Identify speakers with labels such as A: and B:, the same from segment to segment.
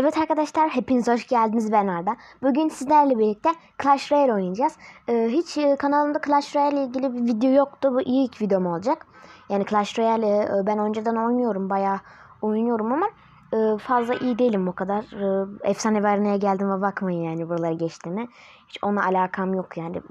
A: Evet arkadaşlar hepiniz hoş geldiniz ben Arda. Bugün sizlerle birlikte Clash Royale oynayacağız. Ee, hiç e, kanalımda Clash Royale ile ilgili bir video yoktu. Bu ilk videom olacak. Yani Clash Royale e, ben önceden oynuyorum. Bayağı oynuyorum ama e, fazla iyi değilim o kadar. E, efsane arenaya geldiğime bakmayın yani buraları geçtiğine. Hiç ona alakam yok yani.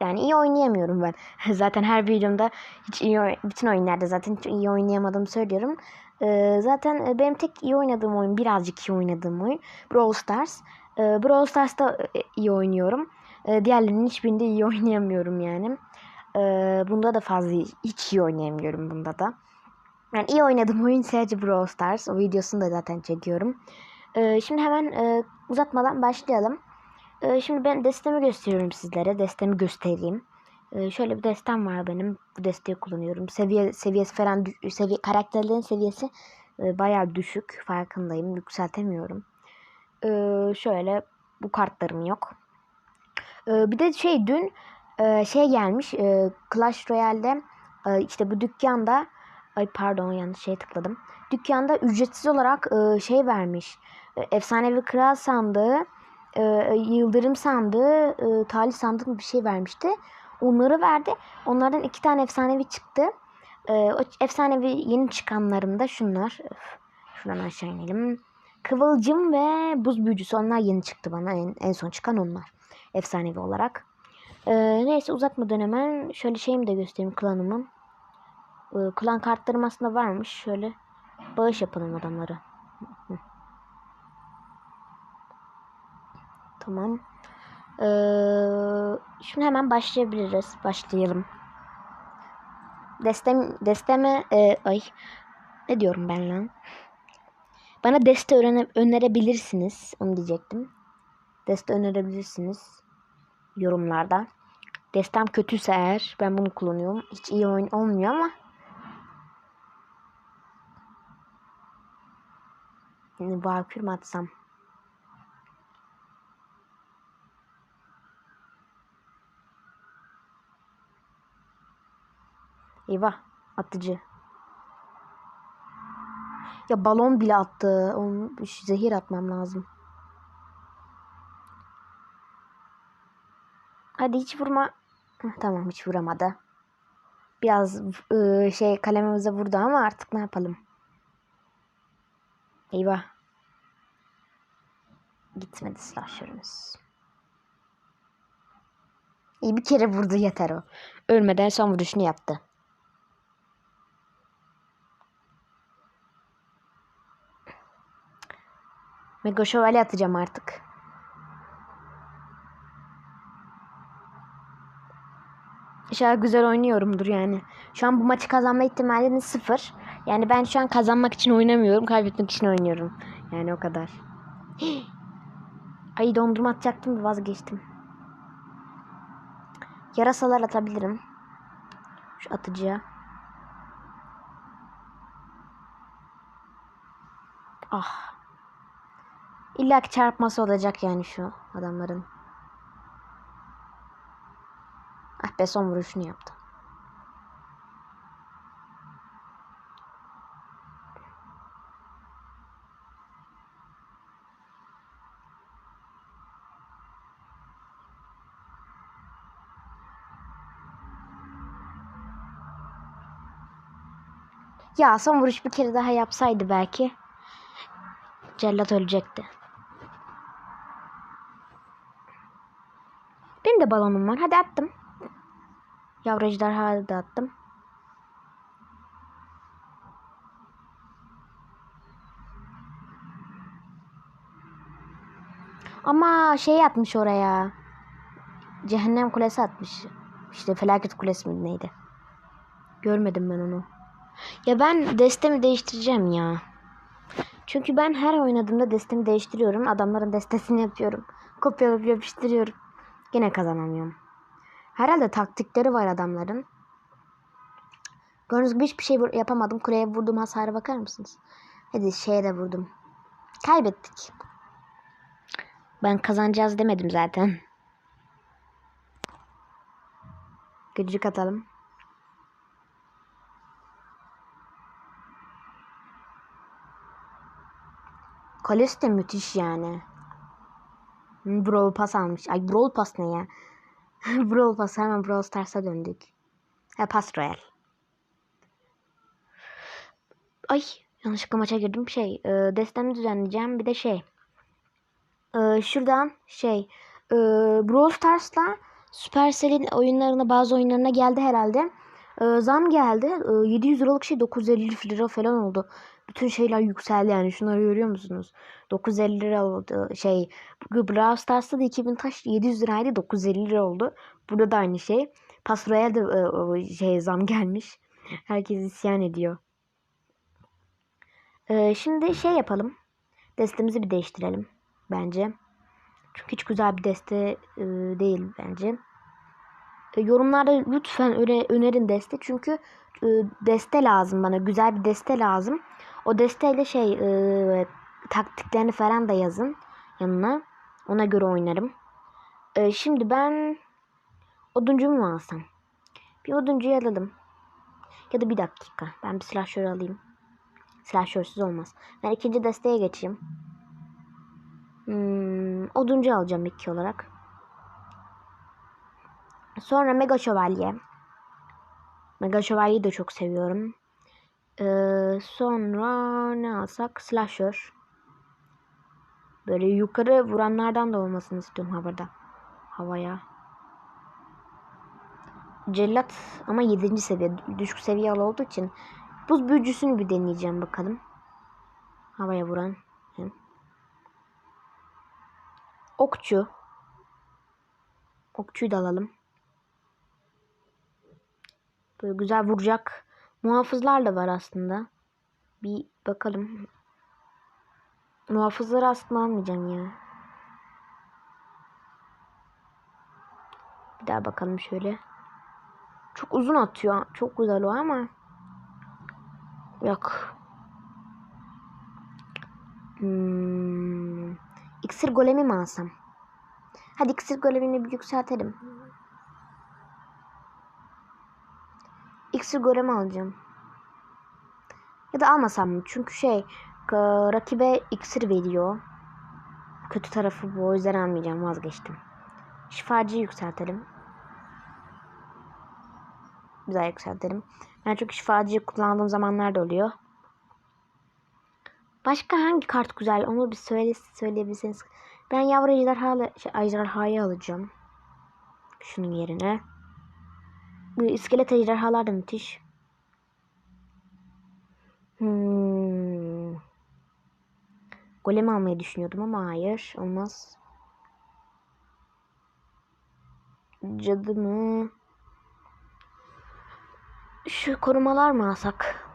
A: Yani iyi oynayamıyorum ben. zaten her videomda hiç iyi bütün oyunlarda zaten iyi oynayamadığımı söylüyorum. Ee, zaten e, benim tek iyi oynadığım oyun birazcık iyi oynadığım oyun Brawl Stars. Ee, Brawl Stars'ta e, iyi oynuyorum. Ee, diğerlerinin hiçbirinde iyi oynayamıyorum yani. Bunda da fazla hiç iyi oynayamıyorum bunda da. Yani iyi oynadığım oyun sadece Brawl Stars. O videosunu da zaten çekiyorum. Şimdi hemen e, uzatmadan başlayalım. Şimdi ben destemi gösteriyorum sizlere. Destemi göstereyim. Ee, şöyle bir destem var benim. Bu desteği kullanıyorum. Seviye seviyesi falan seviye karakterlerin seviyesi e, bayağı düşük. Farkındayım. Yükseltemiyorum. Ee, şöyle bu kartlarım yok. Ee, bir de şey dün e, şey gelmiş. E, Clash Royale'de e, işte bu dükkanda ay pardon yanlış şeye tıkladım. Dükkanda ücretsiz olarak e, şey vermiş. E, efsanevi kral sandığı, e, yıldırım sandığı, e, talih sandığı bir şey vermişti. Onları verdi. Onlardan iki tane efsanevi çıktı. E, o efsanevi yeni çıkanlarım da şunlar. Öf, şuradan aşağı inelim. Kıvılcım ve buz büyücüsü onlar yeni çıktı bana. En, en son çıkan onlar. Efsanevi olarak. E, neyse uzatmadan hemen şöyle şeyimi de göstereyim klanımın. E, klan kartlarım aslında varmış. Şöyle bağış yapalım adamlara. Hı. Tamam. Ee, şimdi hemen başlayabiliriz. Başlayalım. Destem, desteme e, ay ne diyorum ben lan? Bana deste öğrene, önerebilirsiniz. Onu diyecektim. Deste önerebilirsiniz. Yorumlarda. Destem kötüyse eğer ben bunu kullanıyorum. Hiç iyi oyun olmuyor ama Valkür mü atsam? Eyvah. Atıcı. Ya balon bile attı. Onu zehir atmam lazım. Hadi hiç vurma. Tamam hiç vuramadı. Biraz ıı, şey kalemimize vurdu ama artık ne yapalım? Eyvah. Gitmedi silahlarımız. İyi bir kere vurdu yeter o. Ölmeden son vuruşunu yaptı. Mega şövalye atacağım artık. İnşallah güzel oynuyorumdur yani. Şu an bu maçı kazanma ihtimaliniz sıfır. Yani ben şu an kazanmak için oynamıyorum. Kaybetmek için oynuyorum. Yani o kadar. Ay dondurma atacaktım vazgeçtim. Yarasalar atabilirim. Şu atıcıya. Ah. İlla ki çarpması olacak yani şu adamların. Ah be son vuruşunu yaptı. Ya son vuruş bir kere daha yapsaydı belki cellat ölecekti. Benim de balonum var. Hadi attım. Yavru ejderha da attım. Ama şey atmış oraya. Cehennem kulesi atmış. İşte felaket kulesi mi neydi? Görmedim ben onu. Ya ben destemi değiştireceğim ya. Çünkü ben her oynadığımda destemi değiştiriyorum. Adamların destesini yapıyorum. Kopyalayıp yapıştırıyorum. Yine kazanamıyorum. Herhalde taktikleri var adamların. Gördüğünüz gibi hiçbir şey yapamadım. Kuleye vurduğum hasara bakar mısınız? Hadi şeye de vurdum. Kaybettik. Ben kazanacağız demedim zaten. Gıcık atalım. Kalesi de müthiş yani. Brawl Pass almış. Ay Brawl Pass ne ya? Brawl Pass hemen Brawl Stars'a döndük. Ha Pass Royal. Ay yanlışlıkla maça girdim. Şey e, destemi düzenleyeceğim. Bir de şey. E, şuradan şey. E, Brawl Stars'la Supercell'in oyunlarına bazı oyunlarına geldi herhalde. E, zam geldi. E, 700 liralık şey 950 lira falan oldu. Bütün şeyler yükseldi yani. Şunları görüyor musunuz? 950 lira oldu. Şey Brawl Stars'ta da 2000 taş 700 liraydı 950 lira oldu. Burada da aynı şey. Pass Royale'de e, o şey zam gelmiş. Herkes isyan ediyor. E, şimdi şey yapalım. Destemizi bir değiştirelim. Bence. Çünkü hiç güzel bir deste e, değil bence. E, yorumlarda lütfen öyle önerin deste. Çünkü e, deste lazım bana. Güzel bir deste lazım. O desteyle şey e, taktiklerini falan da yazın yanına. Ona göre oynarım. E, şimdi ben oduncu mu alsam? Bir oduncuyu alalım. Ya da bir dakika. Ben bir silahşör alayım. Silahşörsüz olmaz. Ben ikinci desteğe geçeyim. Hmm, oduncu alacağım iki olarak. Sonra Mega Şövalye. Mega Şövalyeyi de çok seviyorum. Ee, sonra ne alsak? Slasher. Böyle yukarı vuranlardan da olmasını istiyorum havada. Havaya. Cellat ama 7. seviye. Düşük seviye olduğu için buz büyücüsünü bir deneyeceğim bakalım. Havaya vuran. Okçu. Okçuyu da alalım. Böyle güzel vuracak. Muhafızlar da var aslında. Bir bakalım. Muhafızları aslında almayacağım ya. Bir daha bakalım şöyle. Çok uzun atıyor. Çok güzel o ama. Yok. Hmm. İksir golemi mi alsam? Hadi iksir golemini bir yükseltelim. İksir golemi alacağım. Ya da almasam mı? Çünkü şey rakibe iksir veriyor. Kötü tarafı bu. O yüzden almayacağım. Vazgeçtim. Şifacıyı yükseltelim. Güzel yükseltelim. Ben çok şifacıyı kullandığım zamanlar da oluyor. Başka hangi kart güzel? Onu bir söyle söyleyebilirseniz. Ben yavru ejderha, şey, ejderhayı alacağım. Şunun yerine. İskelet ejderhalar da müthiş. Hmm. Golem almayı düşünüyordum ama hayır. Olmaz. Cadı mı? Şu korumalar mı alsak?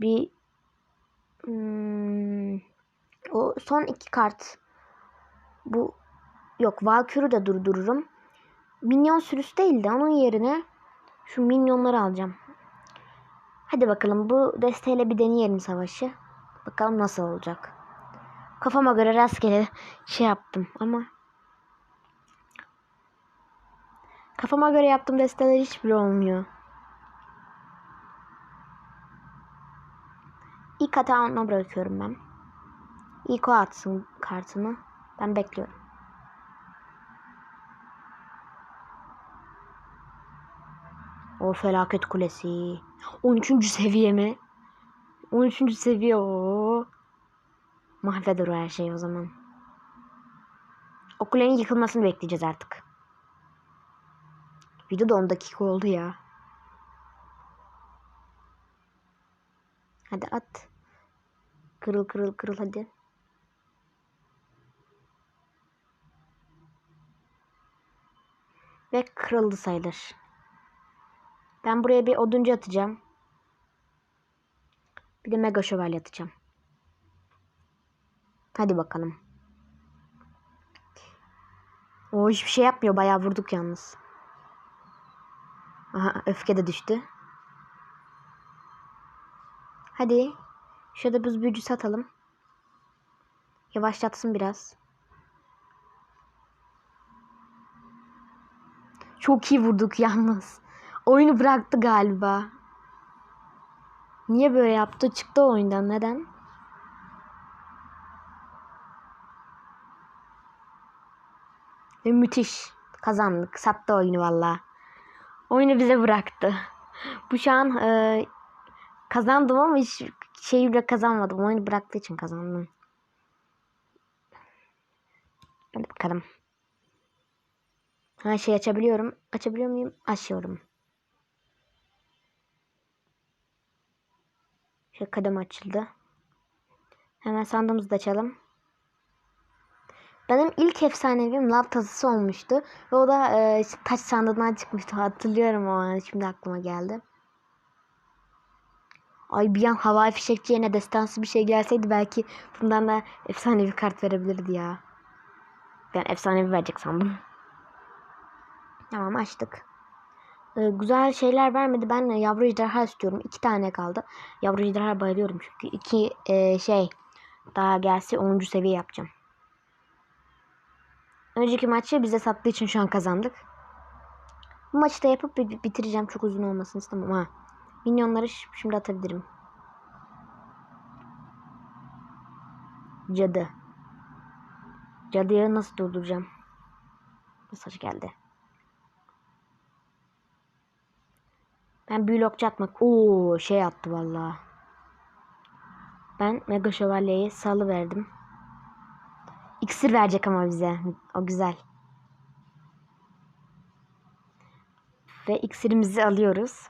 A: Bir hmm, o son iki kart. Bu yok Valkür'ü de durdururum. Minyon sürüsü değil de onun yerine şu minyonları alacağım. Hadi bakalım bu desteğiyle bir deneyelim savaşı. Bakalım nasıl olacak. Kafama göre rastgele şey yaptım ama kafama göre yaptığım desteler hiçbiri olmuyor. İlk hata ona bırakıyorum ben. İlk o atsın kartını. Ben bekliyorum. O felaket kulesi. 13. seviye mi? 13. seviye o. Mahveder o her şey o zaman. O kulenin yıkılmasını bekleyeceğiz artık. Video da 10 dakika oldu ya. Hadi at. Kırıl kırıl kırıl hadi. Ve kırıldı sayılır. Ben buraya bir oduncu atacağım. Bir de mega şövalye atacağım. Hadi bakalım. O hiçbir şey yapmıyor. Bayağı vurduk yalnız. Aha öfke de düştü. Hadi. Şurada buz büyücü satalım. Yavaşlatsın biraz. Çok iyi vurduk yalnız oyunu bıraktı galiba. Niye böyle yaptı? Çıktı oyundan. Neden? Ve müthiş. Kazandık. Sattı oyunu valla. Oyunu bize bıraktı. Bu şu an e, kazandım ama hiç şeyi bile kazanmadım. Oyunu bıraktığı için kazandım. Hadi bakalım. Ha şey açabiliyorum. Açabiliyor muyum? Açıyorum. Şu kadem açıldı. Hemen sandığımızı da açalım. Benim ilk efsanevim lav tazısı olmuştu. Ve o da e, taş sandığından çıkmıştı. Hatırlıyorum o an. Şimdi aklıma geldi. Ay bir an havai fişekçi yerine destansı bir şey gelseydi belki bundan da efsanevi kart verebilirdi ya. Ben efsanevi verecek sandım. Tamam açtık. Ee, güzel şeyler vermedi. Ben yavru ejderha istiyorum. İki tane kaldı. Yavru ejderha bayılıyorum çünkü. iki e, şey daha gelse 10. seviye yapacağım. Önceki maçı bize sattığı için şu an kazandık. Bu maçı da yapıp bitireceğim. Çok uzun olmasını istemem ha. Minyonları şimdi atabilirim. Cadı. Cadıyı nasıl durduracağım? Mesaj geldi. Ben büyülü okçu atmak. Oo şey attı vallahi. Ben Mega Şövalye'yi salı verdim. İksir verecek ama bize. O güzel. Ve iksirimizi alıyoruz.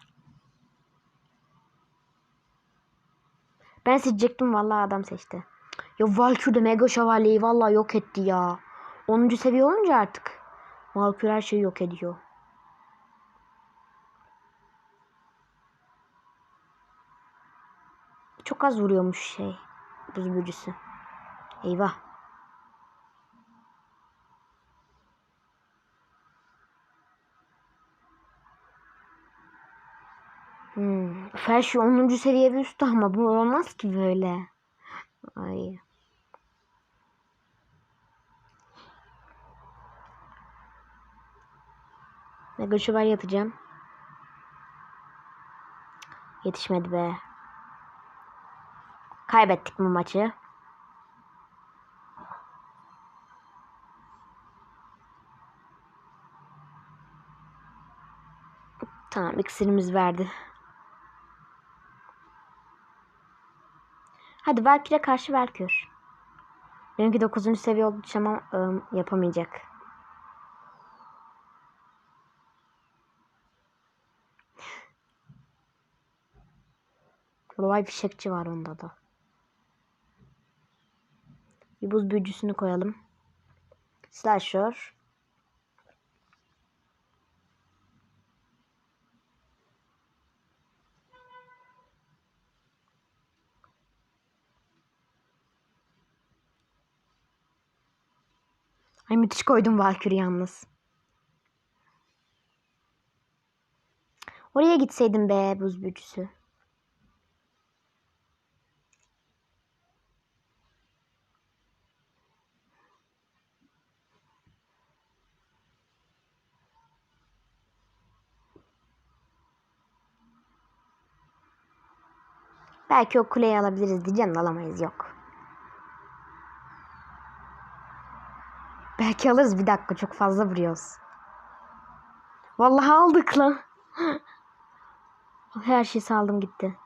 A: Ben seçecektim vallahi adam seçti. Ya Valkyrie de Mega Şövalye'yi vallahi yok etti ya. 10. seviye olunca artık Valkyrie her şeyi yok ediyor. Çok az vuruyormuş şey. Buz büyücüsü. Eyvah. Hmm. Ferşi 10. seviye bir üstü ama bu olmaz ki böyle. Ay. Mega şövalye yatacağım. Yetişmedi be. Kaybettik bu maçı. Tamam iksirimiz verdi. Hadi Valkyrie karşı Valkür. Benimki 9. seviye olduğu için ama ım, yapamayacak. Kolay fişekçi var onda da. Bir buz büyücüsünü koyalım. Slasher. Ay müthiş koydum Valkyrie yalnız. Oraya gitseydim be buz büyücüsü. Belki o kuleyi alabiliriz diyeceğim alamayız yok. Belki alırız bir dakika çok fazla vuruyoruz. Vallahi aldık lan. Her şeyi saldım gitti.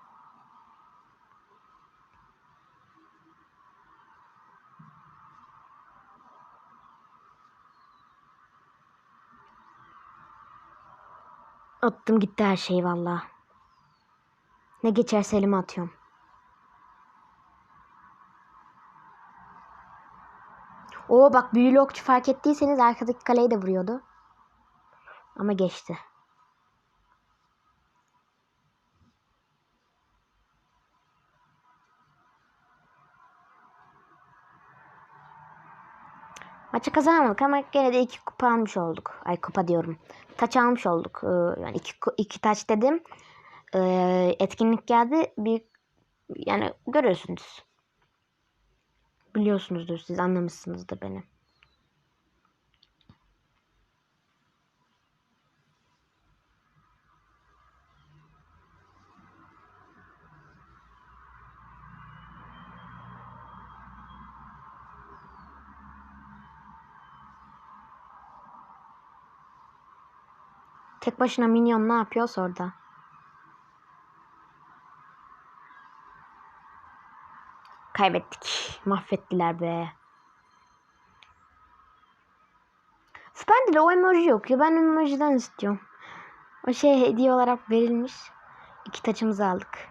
A: Attım gitti her şey vallahi. Ne geçerse elime atıyorum. O bak büyülü okçu fark ettiyseniz arkadaki kaleyi de vuruyordu. Ama geçti. Maçı kazanamadık ama gene de iki kupa almış olduk. Ay kupa diyorum. Taç almış olduk. Ee, yani iki, iki taç dedim. Ee, etkinlik geldi. Bir yani görüyorsunuz. Biliyorsunuzdur siz anlamışsınızdır beni. Tek başına minyon ne yapıyorsa orada. Kaybettik. Mahvettiler be. Üf, Bende de o emoji yok ya. Ben emojiden istiyorum. O şey hediye olarak verilmiş. İki taçımızı aldık.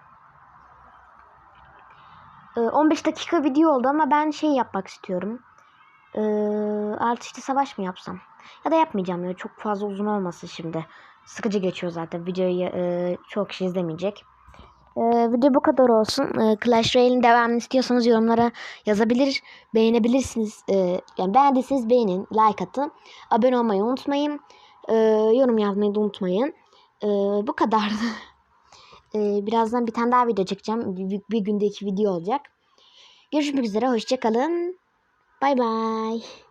A: Ee, 15 dakika video oldu ama ben şey yapmak istiyorum. Ee, artı işte savaş mı yapsam? Ya da yapmayacağım ya. Çok fazla uzun olmasın şimdi. Sıkıcı geçiyor zaten. Videoyu e, çok kişi izlemeyecek. Ee, video bu kadar olsun. Ee, Clash Royale'in devamını istiyorsanız yorumlara yazabilir, beğenebilirsiniz. Ee, yani beğendiyseniz beğenin, like atın. Abone olmayı unutmayın. Ee, yorum yazmayı da unutmayın. Ee, bu kadardı. Ee, birazdan bir tane daha video çekeceğim. Bir, bir günde iki video olacak. Görüşmek üzere. Hoşçakalın. Bay bay.